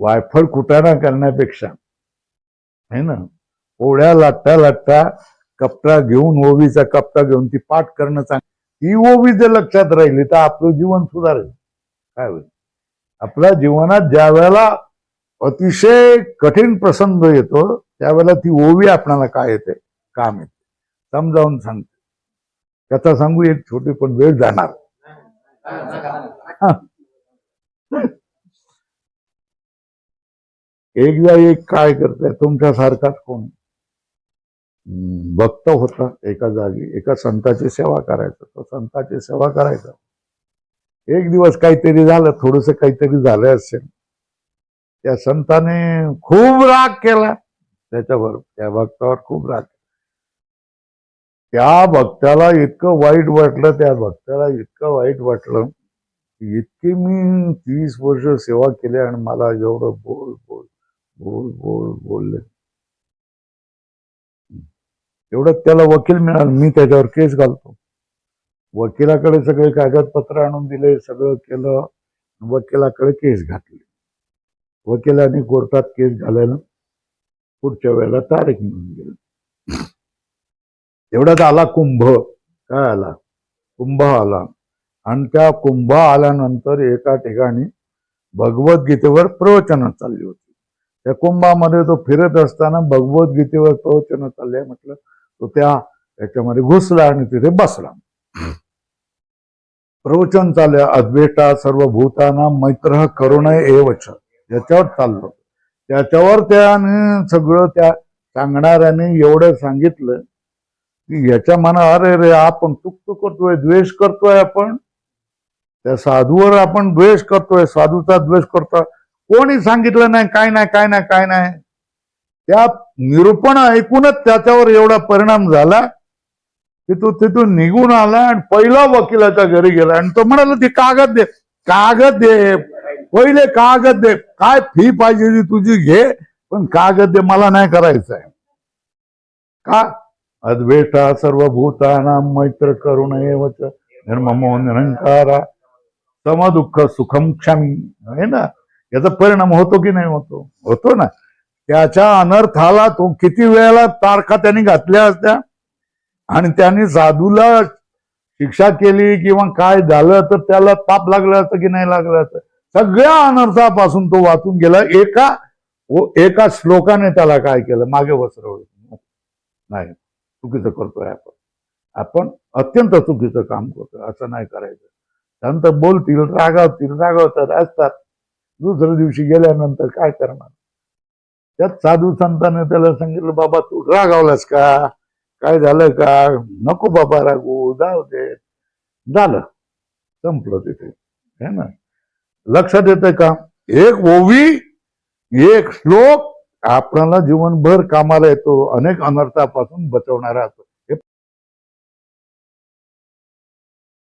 वायफळ कुटाणा करण्यापेक्षा है ना? ओढ्या लाटता लाटता कपटा घेऊन ओवीचा कपटा घेऊन ती पाठ करणं चांग ती ओवी जर लक्षात राहिली तर आपलं जीवन सुधारेल. काय होईल? आपल्या जीवनात ज्या वेळेला अतिशय कठीण प्रसंग येतो त्यावेळेला ती ओवी आपणाला काय येते? काम येते. समजावून सांगते. त्याचा सांगू एक छोटी पण वेळ जाणार. एकदा एक काय करताय? तुमच्यासारखाच कोण? भक्त होता एका जागी एका संताची सेवा करायचा. तो संताची सेवा करायचा. एक दिवस काहीतरी झालं थोडस काहीतरी झालं असेल. त्या संताने खूप राग केला. त्याच्यावर त्या भक्तावर खूप राग त्या भक्ताला इतकं वाईट वाटलं त्या भक्ताला इतकं वाईट वाटलं इतकी मी तीस वर्ष सेवा केली आणि मला एवढं बोल बोल बोल बोल बोलले. एवढं त्याला वकील मिळालं. मी त्याच्यावर केस घालतो. वकिलाकडे सगळे कागदपत्र आणून दिले सगळं केलं. वकिलाकडे केस घातली. वकिलाने कोर्टात केस घालायला पुढच्या वेळेला तारीख मिळून गेली. एवढ्यात आला कुंभ. काय आला? कुंभ आला. आणि त्या कुंभ आल्यानंतर एका ठिकाणी भगवद्गीतेवर प्रवचनं चालली होती. त्या कुंभामध्ये तो फिरत असताना भगवद्गीतेवर प्रवचन चालले म्हटलं तो त्या त्याच्यामध्ये घुसला आणि तिथे बसला. प्रवचन चालले अद्वेटा सर्व भूताना मैत्र करुण एवच याच्यावर चाललो. त्याच्यावर त्याने सगळं त्या सांगणाऱ्याने एवढं सांगितलं की याच्या मना अरे रे आपण चुकतो करतोय द्वेष करतोय आपण. त्या साधूवर आपण द्वेष करतोय साधूचा द्वेष करतोय कोणी सांगितलं नाही काय नाही काय नाही काय नाही. त्या निरूपण ऐकूनच त्याच्यावर एवढा परिणाम झाला. की तो तिथून निघून आला आणि पहिला वकिलाच्या घरी गेला. आणि तो म्हणाला ते कागद दे कागद दे पहिले कागद दे. काय फी पाहिजे ती तुझी घे पण कागद दे मला नाही करायचंय का? अद्वेषा सर्व भूताना मैत्र करुण एवच निर्ममो निरंकारा सम दुःख सुखम क्षमी. आहे ना? याचा परिणाम होतो की नाही होतो? होतो ना. त्याच्या अनर्थाला तो किती वेळेला तारखा त्यांनी घातल्या असत्या? आणि त्यांनी साधूला शिक्षा केली किंवा काय झालं तर त्याला ताप लागला असतं की नाही लागलं असतं? सगळ्या अनर्थापासून तो वाचून गेला. एका एका श्लोकाने त्याला काय केलं? मागे वसरवलं नाही. चुकीचं करतोय आपण. आपण अत्यंत चुकीचं काम करतोय. असं नाही करायचं. त्यानंतर बोलतील रागावतील रागावतात असतात दुसऱ्या दिवशी गेल्यानंतर काय करणार? त्यात साधू संतांनी त्याला सांगितलं बाबा तू रागावलास का? काय झालं का? नको बाबा रागू जाऊ दे. झालं. संपलं तिथे. है ना? लक्षात येतं का? एक ओवी एक श्लोक आपल्याला जीवनभर कामाला येतो अनेक अनर्थापासून बचवणारा असतो.